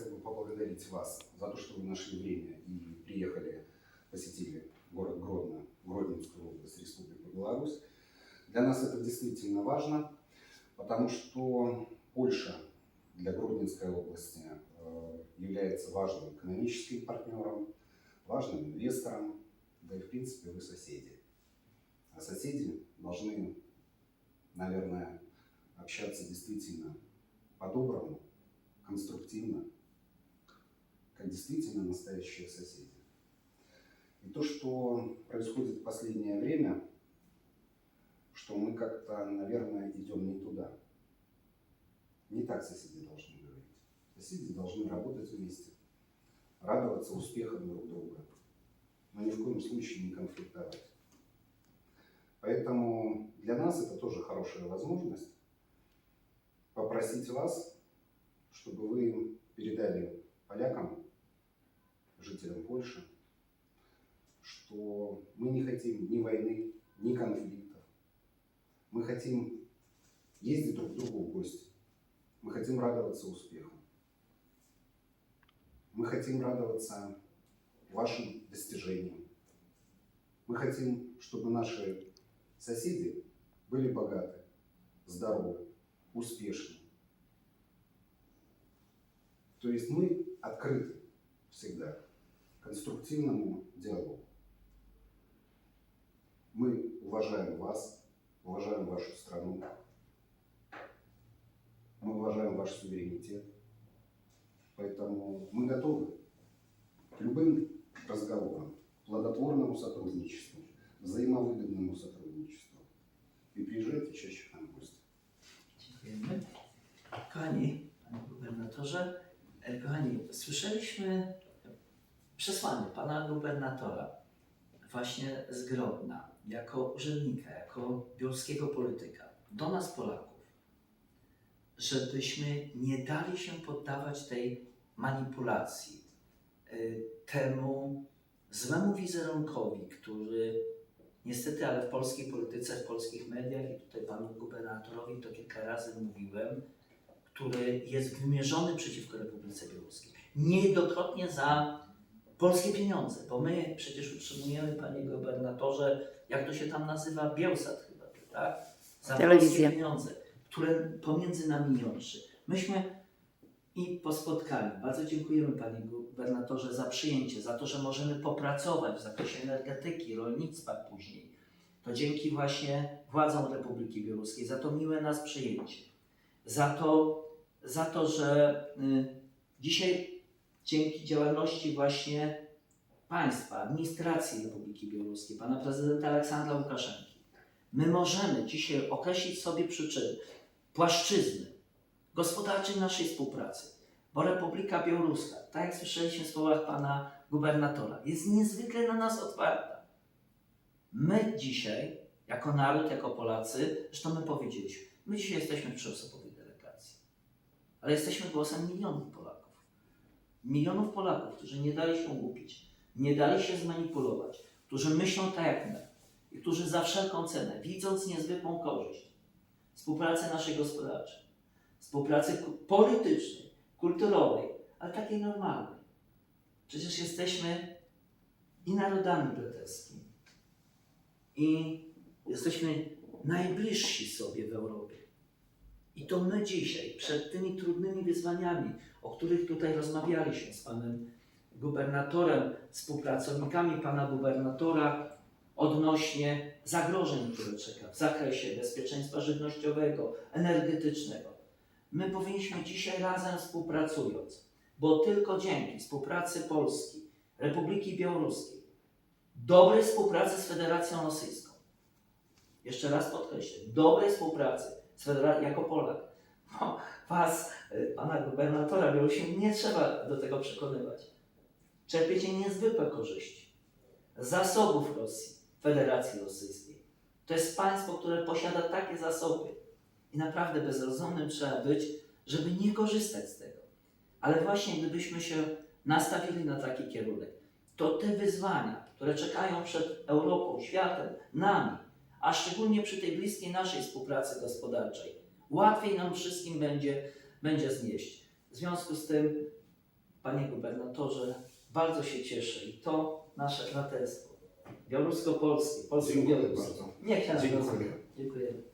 хотел бы поблагодарить вас за то, что вы нашли время и приехали, посетили город Гродно, Гродненскую область, Республику Беларусь. Для нас это действительно важно, потому что Польша для Гродненской области э, является важным экономическим партнером, важным инвестором, да и в принципе вы соседи. А соседи должны, наверное, общаться действительно по-доброму, конструктивно, действительно настоящие соседи. И то, что происходит в последнее время, что мы как-то, наверное, идем не туда. Не так соседи должны говорить. Соседи должны работать вместе, радоваться успехам друг друга, но ни в коем случае не конфликтовать. Поэтому для нас это тоже хорошая возможность попросить вас, чтобы вы передали полякам, жителям Польши, что мы не хотим ни войны, ни конфликтов. Мы хотим ездить друг к другу в гости. Мы хотим радоваться успеху. Мы хотим радоваться вашим достижениям. Мы хотим, чтобы наши соседи были богаты, здоровы, успешны. То есть мы открыты всегда конструктивному диалогу. Мы уважаем вас, уважаем вашу страну, мы уважаем ваш суверенитет. Поэтому мы готовы к любым разговорам, плодотворному сотрудничеству, взаимовыгодному сотрудничеству. И приезжайте чаще к нам в гости. Kochani, panie gubernatorze, e, kochani, przesłanie pana gubernatora właśnie z Grodna, jako urzędnika, jako białoruskiego polityka, do nas Polaków, żebyśmy nie dali się poddawać tej manipulacji, y, temu złemu wizerunkowi, który niestety, ale w polskiej polityce, w polskich mediach i tutaj panu gubernatorowi to kilka razy mówiłem, który jest wymierzony przeciwko Republice Białoruskiej. Niejednokrotnie za polskie pieniądze, bo my przecież utrzymujemy, panie gubernatorze, jak to się tam nazywa, Bielsat chyba, tak? Za Telewizja. polskie pieniądze, które pomiędzy nami jątrzy. Myśmy i po spotkaniu, bardzo dziękujemy panie gubernatorze za przyjęcie, za to, że możemy popracować w zakresie energetyki, rolnictwa później. To dzięki właśnie władzom Republiki Białoruskiej za to miłe nas przyjęcie. Za to, za to że y, dzisiaj dzięki działalności właśnie państwa, administracji Republiki Białoruskiej, pana prezydenta Aleksandra Łukaszenki, my możemy dzisiaj określić sobie przyczyny, płaszczyzny gospodarczej naszej współpracy. Bo Republika Białoruska, tak jak słyszeliśmy w słowach pana gubernatora, jest niezwykle na nas otwarta. My dzisiaj, jako naród, jako Polacy, zresztą my powiedzieliśmy, my dzisiaj jesteśmy w trzyosobowej delegacji, ale jesteśmy głosem milionów Polaków. Milionów Polaków, którzy nie dali się łupić, nie dali się zmanipulować, którzy myślą tak jak my i którzy za wszelką cenę, widząc niezwykłą korzyść współpracy naszej gospodarczej, współpracy politycznej, kulturowej, ale takiej normalnej. Przecież jesteśmy i narodami braterskimi, i jesteśmy najbliżsi sobie w Europie. I to my dzisiaj, przed tymi trudnymi wyzwaniami, o których tutaj rozmawialiśmy z panem gubernatorem, współpracownikami pana gubernatora, odnośnie zagrożeń, które czeka w zakresie bezpieczeństwa żywnościowego, energetycznego. My powinniśmy dzisiaj razem współpracując, bo tylko dzięki współpracy Polski, Republiki Białoruskiej, dobrej współpracy z Federacją Rosyjską, jeszcze raz podkreślę, dobrej współpracy jako Polak, bo Was, y, pana gubernatora Białorusi, nie trzeba do tego przekonywać. Czerpiecie niezwykłe korzyści zasobów Rosji, Federacji Rosyjskiej. To jest państwo, które posiada takie zasoby i naprawdę bezrozumnym trzeba być, żeby nie korzystać z tego. Ale właśnie gdybyśmy się nastawili na taki kierunek, to te wyzwania, które czekają przed Europą, światem, nami, a szczególnie przy tej bliskiej naszej współpracy gospodarczej, łatwiej nam wszystkim będzie, będzie znieść. W związku z tym Panie gubernatorze, bardzo się cieszę i to nasze braterstwo białorusko-polskie, polsko-białoruskie. bardzo. Niech się Dziękuję. Dziękujemy.